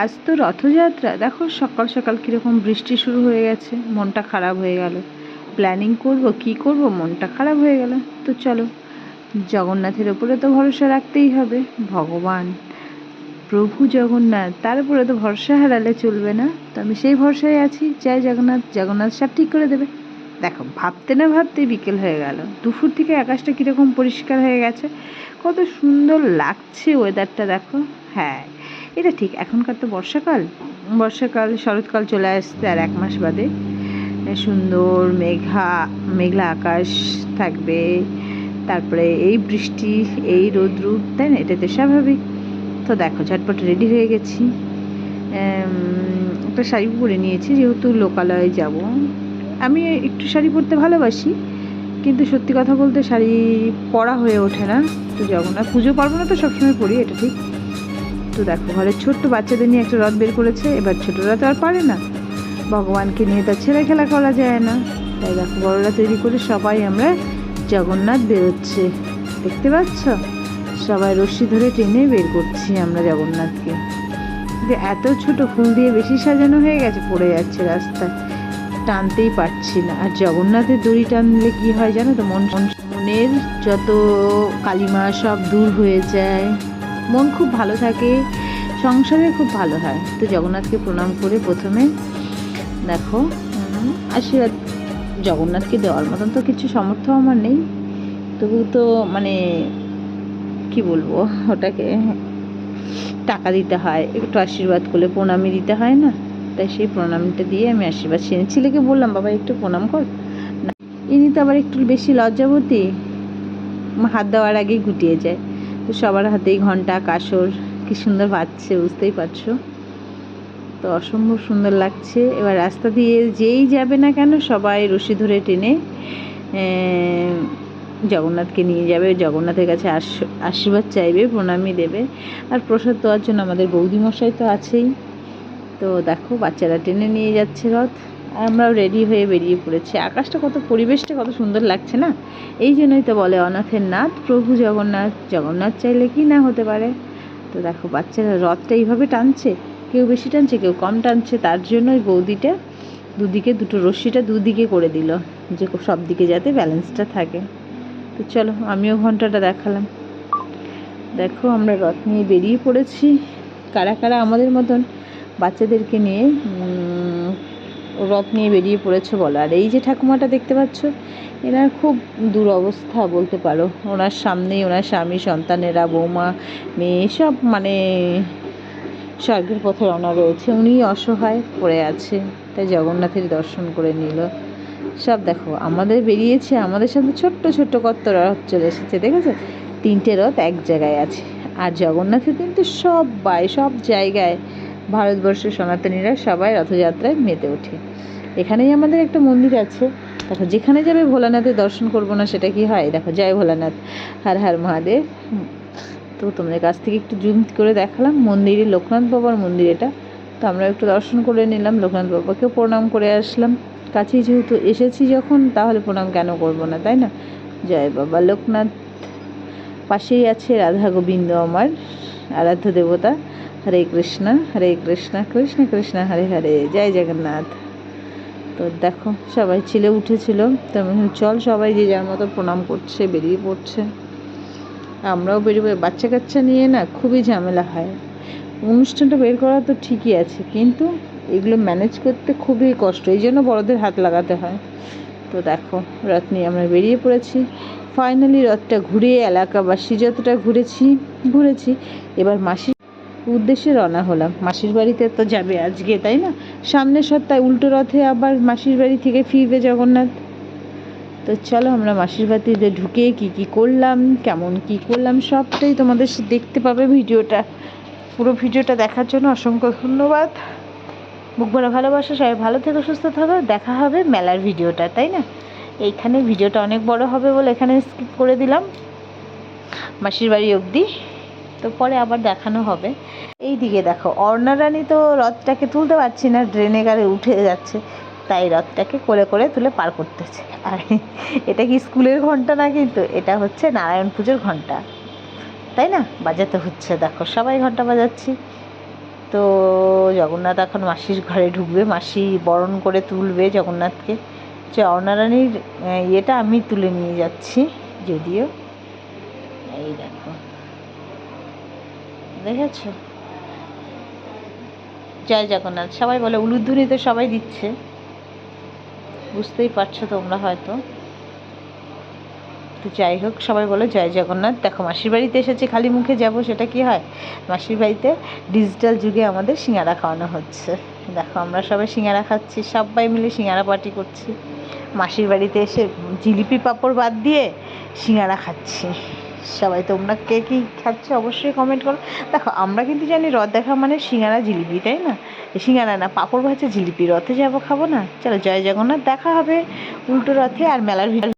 আজ তো রথযাত্রা। দেখো সকাল সকাল কীরকম বৃষ্টি শুরু হয়ে গেছে, মনটা খারাপ হয়ে গেল। প্ল্যানিং করব, কি করব, মনটা খারাপ হয়ে গেল। তো চলো, জগন্নাথের ওপরে তো ভরসা রাখতেই হবে, ভগবান, প্রভু জগন্নাথ, তার উপরে তো ভরসা হারালে চলবে না। তো আমি সেই ভরসায় আছি যাই জগন্নাথ জগন্নাথ সব ঠিক করে দেবে। দেখো, ভাবতে না ভাবতে বিকেল হয়ে গেল। দুপুর থেকে আকাশটা কীরকম পরিষ্কার হয়ে গেছে, কত সুন্দর লাগছে ওয়েদারটা দেখো। হ্যাঁ এটা ঠিক, এখনকার তো বর্ষাকাল। বর্ষাকাল, শরৎকাল চলে আসছে আর এক মাস বাদে। সুন্দর মেঘা, মেঘলা আকাশ থাকবে। তারপরে এই বৃষ্টি, এই রোদ্রু, তাই না? এটা তো স্বাভাবিক। তো দেখো, ঝটপট রেডি হয়ে গেছি। একটা শাড়ি পরে নিয়েছি, যেহেতু লোকালয়ে যাব। আমি একটু শাড়ি পরতে ভালোবাসি, কিন্তু সত্যি কথা বলতে শাড়ি পরা হয়ে ওঠে না। তো যাব না। পুজো পারব না তো সবসময় পরি, এটা ঠিক। তো দেখো ঘরের ছোট্ট বাচ্চাদের নিয়ে একটা রথ বের করেছে, এবার ছোটরা তো আর পারে না। ভগবানকে নিয়ে তার ছেলে খেলা করা যায় না। তাই দেখো, বড়রা তৈরি করে সবাই আমরা জগন্নাথ বেরোচ্ছে। দেখতে পাচ্ছ? সবাই রশ্মি ধরে টেনে বের করছি আমরা জগন্নাথকে। যে এত ছোট ফুল দিয়ে বেশি সাজানো হয়ে গেছে, পড়ে যাচ্ছে রাস্তায়। টানতেই পারছি না। আর জগন্নাথের দড়ি টানলে কি হয় জানো তো মন মনের যত কালিমা সব দূর হয়ে যায়। মন খুব ভালো থাকে সংসারে খুব ভালো হয়। তো জগন্নাথকে প্রণাম করে প্রথমে দেখো আশীর্বাদ। জগন্নাথকে দেওয়ার মতন তো কিছু সামর্থ্য আমার নেই। তবু তো মানে কি বলব ওটাকে টাকা দিতে হয় একটু আশীর্বাদ করলে প্রণামই দিতে হয় না? তাই সেই প্রণামটা দিয়ে আমি আশীর্বাদ সেনে ছেলেকে বললাম বাবা একটু প্রণাম কর। না, ইনি তো আবার একটু বেশি লজ্জাবতী। হাত দেওয়ার আগেই গুটিয়ে যায়। তো সবার হাতেই ঘণ্টা, কাসর, কি সুন্দর বাজছে, বুঝতেই পারছ? তো অসম্ভব সুন্দর লাগছে। এবার রাস্তা দিয়ে যেই যাবে না কেন সবাই রশি ধরে টেনে জগন্নাথকে নিয়ে যাবে। জগন্নাথের কাছে আশ- আশীর্বাদ চাইবে প্রণামী দেবে। আর প্রসাদ দেওয়ার জন্য আমাদের বৌদিমশাই তো আছেই। তো দেখো, বাচ্চারা টেনে নিয়ে যাচ্ছে রথ। আমরাও রেডি হয়ে বেরিয়ে পড়েছি। আকাশটা কত, পরিবেশটা কত সুন্দর লাগছে না? এই জন্যই তো বলে অনাথের নাথ প্রভু জগন্নাথ জগন্নাথ চাইলে কি না হতে পারে? তো দেখো, বাচ্চারা রথটা এইভাবে টানছে, কেউ বেশি টানছে, কেউ কম টানছে, তার জন্য ওই বৌদিটা দুদিকে, দুটো রশ্মিটা দুদিকে করে দিল, যে সব দিকে যাতে ব্যালেন্সটা থাকে। তো চলো, আমিও ঘন্টাটা দেখালাম। দেখো, আমরা রথ নিয়ে বেরিয়ে পড়েছি। কারা কারা আমাদের মতন বাচ্চাদেরকে নিয়ে রথ নিয়ে বেরিয়ে পড়েছে বলো। আর এই যে ঠাকুমাটা দেখতে পাচ্ছ, এনার খুব দুরবস্থা বলতে পারো। ওনার সামনেই ওনার স্বামী, সন্তানেরা, বৌমা, মেয়ে, সব মানে স্বর্গের পথে রওনা রয়েছে। উনি অসহায় পড়ে আছে, তাই জগন্নাথের দর্শন করে নিল। সব দেখো, আমাদের বেরিয়েছে, আমাদের সাথে ছোট্ট ছোট্ট কত রথ চলে এসেছে, দেখেছ? তিনটে রথ এক জায়গায় আছে। আর জগন্নাথের কিন্তু সব বাই, সব জায়গায় ভারতবর্ষের সনাতনীরা সবাই রথযাত্রায় মেতে ওঠে। এখানেই আমাদের একটা মন্দির আছে। দেখো, যেখানে যাবে ভোলানাথের দর্শন করব না, সেটা কি হয়? দেখো, জয় ভোলানাথ, হর হর মহাদেব। তো তোমাদের কাছ থেকে একটু জুম করে দেখালাম, মন্দিরে লোকনাথ বাবার মন্দির এটা। তো আমরা একটু দর্শন করে নিলাম, লোকনাথ বাবাকেও প্রণাম করে আসলাম। কাছেই যেহেতু এসেছি যখন, তাহলে প্রণাম কেন করব না, তাই না? জয় বাবা লোকনাথ। পাশেই আছে রাধা গোবিন্দ আমার, আরাধ্য দেবতা। হরে কৃষ্ণ হরে কৃষ্ণ কৃষ্ণ কৃষ্ণ হরে হরে জয় জগন্নাথ তো দেখো, সবাই ছিলে উঠেছিল। তো চল সবাই যে যার মতো প্রণাম করছে, বেরিয়ে পড়ছে। আমরাও বেরিয়ে বাচ্চা কাচ্চা নিয়ে না খুবই ঝামেলা হয়। অনুষ্ঠানটা বের করা তো ঠিকই আছে, কিন্তু এগুলো ম্যানেজ করতে খুবই কষ্ট। এই জন্য বড়দের হাত লাগাতে হয়। তো দেখো, রথ নিয়ে আমরা বেরিয়ে পড়েছি। ফাইনালি রথটা ঘুরিয়ে এলাকাবাসী, যতটা ঘুরেছি ঘুরেছি। এবার মাসির উদ্দেশ্যে রওনা হলাম। মাসির বাড়িতে তো যাবে আজকে, তাই না? সামনের সপ্তাহে উল্টো রথে আবার মাসির বাড়ি থেকে ফিরবে জগন্নাথ। তো চলো আমরা মাসির বাড়িতে ঢুকে কি কি করলাম, কেমন কি করলাম, সবটাই তোমাদের দেখতে পাবে ভিডিওটা। পুরো ভিডিওটা দেখার জন্য অসংখ্য ধন্যবাদ। বুক ভরা ভালোবাসা, সবাই ভালো থেকে, সুস্থ থাকো। দেখা হবে মেলার ভিডিওটা, তাই না? এইখানে ভিডিওটা অনেক বড় হবে বলে এখানে স্কিপ করে দিলাম। মাসির বাড়ি অবধি তো পরে আবার দেখানো হবে। এই দিকে দেখো, অর্ণা রানী তো রথটাকে তুলতে পারছি না, ড্রেনে গাড়ি উঠে যাচ্ছে, তাই রথটাকে করে করে তুলে পার করতেছে। আর এটা কি স্কুলের ঘণ্টা না কিন্তু, এটা হচ্ছে নারায়ণ পুজোর ঘণ্টা। তাই না? বাজাতে হচ্ছে, দেখো, সবাই ঘণ্টা বাজাচ্ছি। তো জগন্নাথ এখন মাসির ঘরে ঢুকবে, মাসি বরণ করে তুলবে জগন্নাথকে। চরণারানীর ইয়েটা আমি তুলে নিয়ে যাচ্ছি, যদিও, এই দেখো। দেখেছ জয় জগন্নাথ। সবাই বলে উলুধ্বনি তো সবাই দিচ্ছে। বুঝতেই পারছ তোমরা হয়তো। তো যাই হোক, সবাই বলো জয় জগন্নাথ। দেখো, মাসির বাড়িতে এসেছে, খালি মুখে যাব, সেটা কি হয়? মাসির বাড়িতে ডিজিটাল যুগে আমাদের সিঙ্গারা খাওয়ানো হচ্ছে। দেখো, আমরা সবাই সিঙ্গারা খাচ্ছি, সবাই মিলে সিঙ্গারা পার্টি করছি। মাসির বাড়িতে এসে জিলিপি পাঁপড় বাদ দিয়ে সিঙ্গারা খাচ্ছি। সবাই তোমরা কে কি খাচ্ছ অবশ্যই কমেন্ট করো। দেখো, আমরা কিন্তু জানি রথ দেখা মানে সিঙ্গারা জিলিপি, তাই না? সিঙ্গারা না, পাঁপড় ভাজা জিলিপি, রথে যাব খাব না? চলো জয় জগন্নাথ, দেখা হবে উল্টো রথে আর মেলার ভিতরে